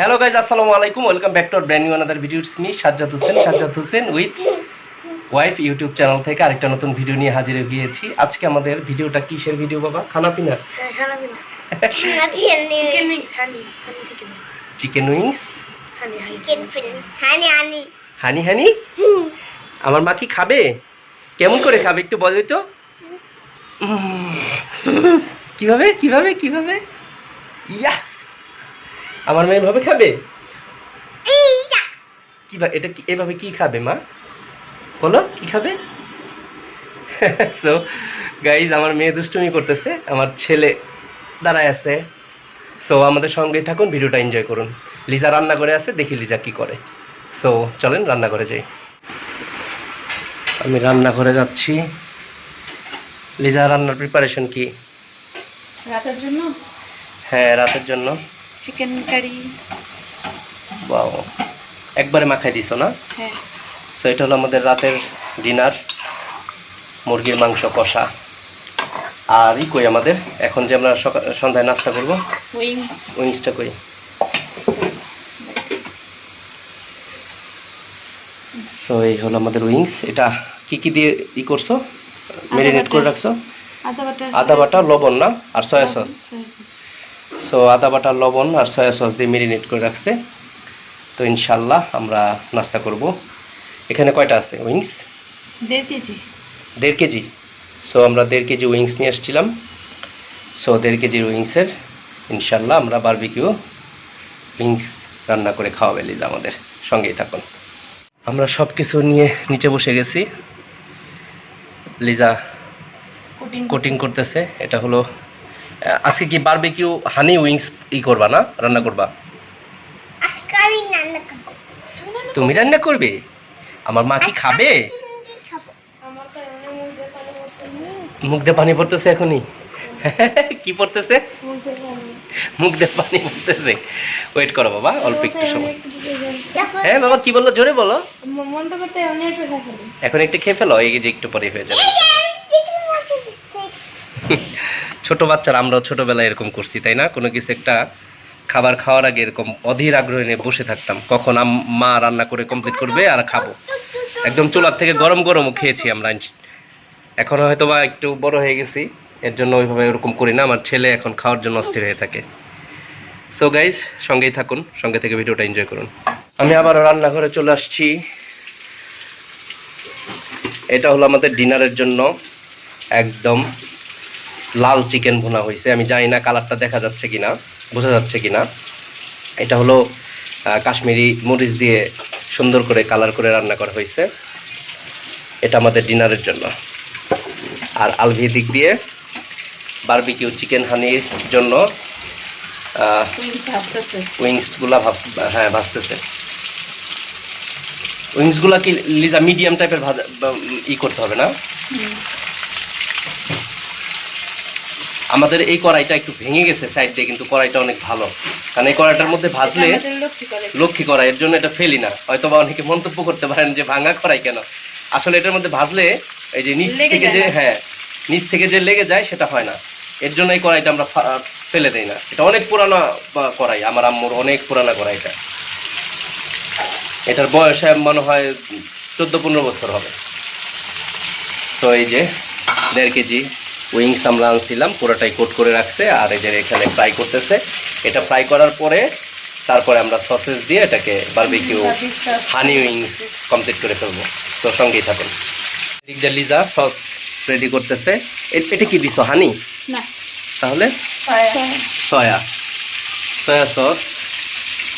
Hello guys আসসালামু আলাইকুম welcome back to brand new another video it's me Sajjad Hossain Sajjad Hossain with wife YouTube channel থেকে আরেকটা নতুন video নিয়ে হাজির হয়ে গিয়েছি। আজকে আমাদের ভিডিওটা কিসের ভিডিও বাবা? খানা পিনার। Chicken wings honey honey chicken wings chicken wings honey honey chicken filling honey honey honey honey আমার মা কি খাবে? কেমন করে খাবে একটু বলো তো? কীভাবে কীভাবে কীভাবে? ইয়া আমার মেয়ে এভাবে খাবে? কি এটা কি এভাবে কি খাবে মা? বলো কি খাবে? সো গাইজ আমার মেয়ে দুষ্টুমি করতেছে আমার ছেলে দাঁড়ায় আছে। সো আমাদের সঙ্গেই থাকুন ভিডিওটা এনজয় করুন। লিজা রান্না করে আছে দেখি লিজা কি করে। সো চলেন রান্না করে যাই। আমি রান্না করে যাচ্ছি। লিজা রান্নার প্রিপারেশন কি? রাতের জন্য? হ্যাঁ রাতের জন্য। চিকেন কারি বাও একবারে মাখাই দিছো না? হ্যাঁ। সো এটা হলো আমাদের রাতের ডিনার মুরগির মাংস কষা। আর ই কই আমাদের? এখন যে আমরা সন্ধ্যায় নাস্তা করব? উইংস উইংসটা কই? সো এই হলো আমাদের উইংস এটা কি কি দিয়ে ই করছ? ম্যারিনেট করে রাখছো? আদা বাটা আদা বাটা লবণ না? আর সয়া সস। সো আদা বাটা লবণ আর সয়া সস দিয়ে মেরিনেট করে রাখছে। তো ইনশাল্লাহ আমরা নাস্তা করব। এখানে কয়টা আছে? উইংস? দেড় কেজি। দেড় কেজি। সো আমরা দেড় কেজি উইংস নিয়ে আসছিলাম। সো দেড় কেজির উইংসের ইনশাল্লাহ আমরা বারবিকিউ উইংস রান্না করে খাওয়াবে লিজা আমাদের। সঙ্গেই থাকুন। আমরা সব কিছু নিয়ে নিচে বসে গেছি। লিজা কোটিং করতেছে। এটা হলো আজকে কি বারবিকিউ হানি উইংস ই করবা না? রান্না করবা? তুমি রান্না করবে? আমার মা কি খাবে? মুখে পানি পড়তেছে। মুখ দিয়ে পানি পড়তেছে এখনই? কি পড়তেছে? মুখে দিয়ে পানি। পড়তেছে। ওয়েট করো বাবা অল্প একটু সময়। হ্যাঁ বাবা কি বলল? জোরে বলো। মন এখন একটু খেয়ে ফেলো এই যে একটু পরে হয়ে যাবে। ছোট বাচ্চারা আমরাও ছোটবেলায় এরকম করছি, তাই না? কোনো কিছু একটা খাবার খাওয়ার আগে এরকম অধীর আগ্রহ নিয়ে বসে থাকতাম। কখন মা রান্না করে কমপ্লিট করবে আর খাব। একদম চুলার থেকে গরম গরমও খেয়েছি আমরা। এখন হয়তো বা একটু বড় হয়ে গেছি, এর জন্য ওইভাবে ওরকম করি না। আমার ছেলে এখন খাওয়ার জন্য অস্থির হয়ে থাকে। সো গাইজ সঙ্গেই থাকুন, সঙ্গে থেকে ভিডিওটা এনজয় করুন। আমি আবার রান্নাঘরে চলে আসছি। এটা হলো আমাদের ডিনারের জন্য। একদম লাল চিকেন ভুনা হয়েছে। আমি জানি না কালারটা দেখা যাচ্ছে কিনা বোঝা যাচ্ছে কিনা। এটা হলো কাশ্মীরি মরিচ দিয়ে সুন্দর করে কালার করে রান্না করা হয়েছে। এটা আমাদের ডিনারের জন্য। আর আলভি দিক দিয়ে বারবিকিউ চিকেন হানির জন্য উইংসগুলা ভাবছে হ্যাঁ ভাজতেছে। উইংসগুলা কি লিজা মিডিয়াম টাইপের ভাজা ই করতে হবে না? আমাদের এই কড়াইটা একটু ভেঙে গেছে সাইড দিয়ে কিন্তু কড়াইটা অনেক ভালো। কারণ এই কড়াইটার মধ্যে ভাজলে লক্ষ্মী কড়াই। এর জন্য এটা ফেলি না। হয়তো বা অনেকে মন্তব্য করতে পারেন যে ভাঙা কড়াই কেন? আসলে এটার মধ্যে ভাজলে এই যে নিচ থেকে যে হ্যাঁ নিচ থেকে যে লেগে যায় সেটা হয় না। এর জন্য এই কড়াইটা আমরা ফেলে দেই না। এটা অনেক পুরানো কড়াই। আমার আম্মুর অনেক পুরানো কড়াইটা এটার বয়স মনে হয় চোদ্দ পনেরো বছর হবে। তো এই যে দেড় কেজি উইংস আমরা আনছিলাম পুরোটাই কোট করে রাখছে আর এই যে এখানে ফ্রাই করতেছে। এটা ফ্রাই করার পরে তারপরে আমরা সসেস দিয়ে এটাকে বারবিকিউ হানি উইংস কমপ্লিট করে ফেলব। তো সঙ্গেই থাকুন। লিজা সস রেডি করতেছে। এটা কি দিছো হানি? না। তাহলে? Soya. Soya sauce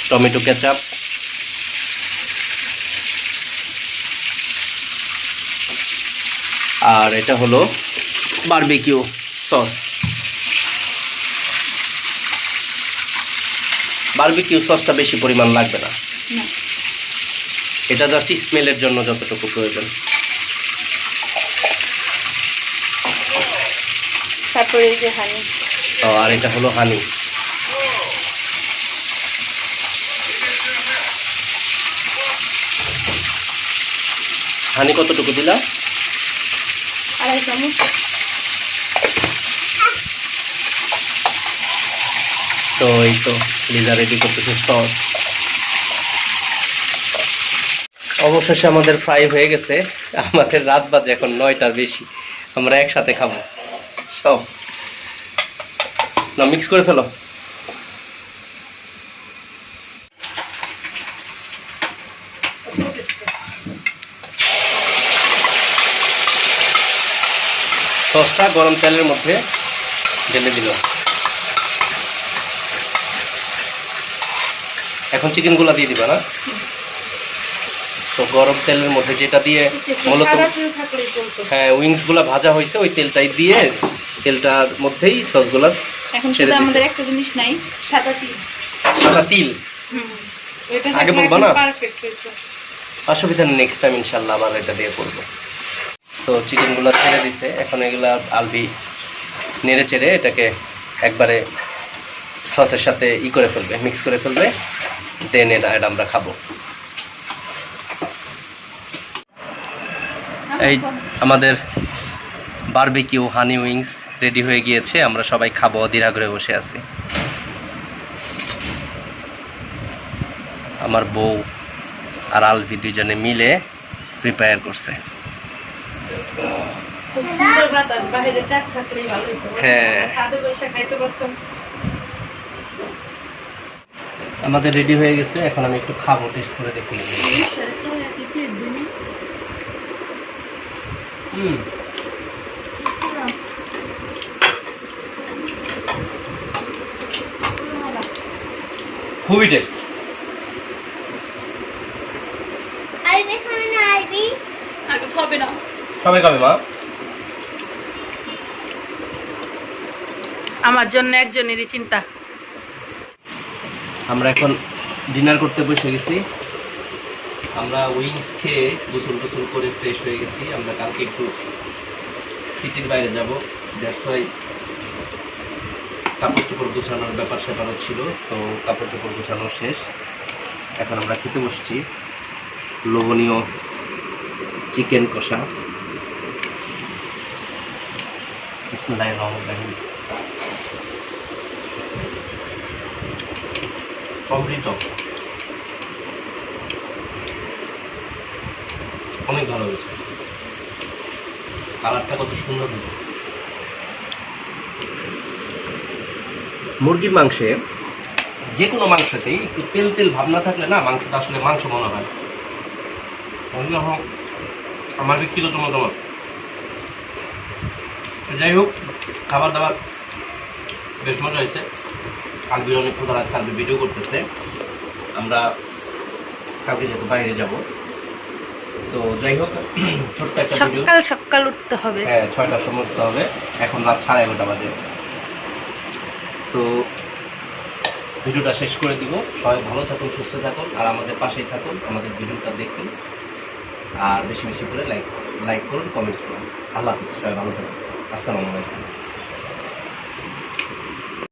tomato ketchup. আর এটা হলো বারবিকিউ সস। বারবিকিউ সসটা বেশি পরিমাণ লাগবে না। এটা জাস্ট স্মেলের জন্য যতটুকু প্রয়োজন। তারপরে যে হানি ও, আর এটা হলো হানি হানি কতটুকু দিলা আড়াই চামচ। তো এই তো লিজা রেডি করতেছে সস অবশেষে আমাদের ফ্রাই হয়ে গেছে। আমাদের রাত বাজে এখন নয়টার বেশি। আমরা একসাথে খাব। সব। না মিক্স করে ফেলো। সসটা গরম তেলের মধ্যে ঢেলে দিল। এখন চিকেনগুলো দিয়ে দিবা না? তো গরম তেলের মধ্যে যেটা দিয়ে মূলত হ্যাঁ উইংসগুলা ভাজা হয়েছে ওই তেলটাই দিয়ে তেলটার মধ্যেই সসগুলা এখন শুধু আমাদের একটা জিনিস নাই সাদা তিল। সাদা তিল? এটা আগে বলবা না? অসুবিধা নেই নেক্সট টাইম ইনশাল্লাহ আবার এটা দিয়ে করব। তো চিকেনগুলো ছেড়ে দিছে এখন এগুলা আলবি নেড়ে চেড়ে এটাকে একবারে সসের সাথে ই করে ফেলবে মিক্স করে ফেলবে। দেন এটা এটা আমরা খাব। এই আমাদের বারবিকিউ হানি উইংস রেডি হয়ে গিয়েছে আমরা সবাই খাব অধীর আগ্রহে বসে আছি। আমার বউ আর আলভি দুজনে মিলে প্রিপেয়ার করছে। হ্যাঁ। আমাদের রেডি হয়ে গেছে এখন আমি একটু খাব টেস্ট করে দেখি হুম। খুবই টেস্ট আরবি খাবে না আরবি। আগে হবে না। সবাই খাবে মা? আমার জন্য একজনেরই চিন্তা। আমরা এখন ডিনার করতে বসে গেছি। আমরা উইংস খেয়ে গোসল টোসল করে ফ্রেশ হয়ে গেছি। আমরা কালকে একটু সিটির বাইরে যাব। দ্যাটস ওয়াই কাপড় চোপড় গোছানোর ব্যাপার স্যাপারও ছিল। তো কাপড় চোপড় গোছানো শেষ। এখন আমরা খেতে বসছি। লোভনীয় চিকেন কষা। বিসমুল্লাহ রহমান রাহিম। অমৃত অনেক ভালো হয়েছে। কালারটা কত সুন্দর হয়েছে। মুরগির মাংসে যে কোনো মাংসতেই একটু তেল তেল ভাব না থাকলে না মাংসটা আসলে মাংস মনে হয় আমার ব্যক্তিগত মতামত। যাই হোক, খাবার দাবার বেশ মজা হয়েছে। আলবির অনেক ক্ষুদা লাগছে আলবি ভিডিও করতেছে। আমরা কালকে যেহেতু বাইরে যাব। তো যাই হোক ছোট্ট একটা ভিডিও সকাল সকাল উঠতে হবে। হ্যাঁ ছয়টার সময় উঠতে হবে। এখন রাত সাড়ে এগারোটা বাজে। সো ভিডিওটা শেষ করে দিব। সবাই ভালো থাকুন সুস্থ থাকুন আর আমাদের পাশেই থাকুন আমাদের ভিডিওটা দেখুন। আর বেশি বেশি করে লাইক লাইক করুন কমেন্টস করুন। আল্লাহ হাফিজ সবাই ভালো থাকুন। আসসালামু আলাইকুম।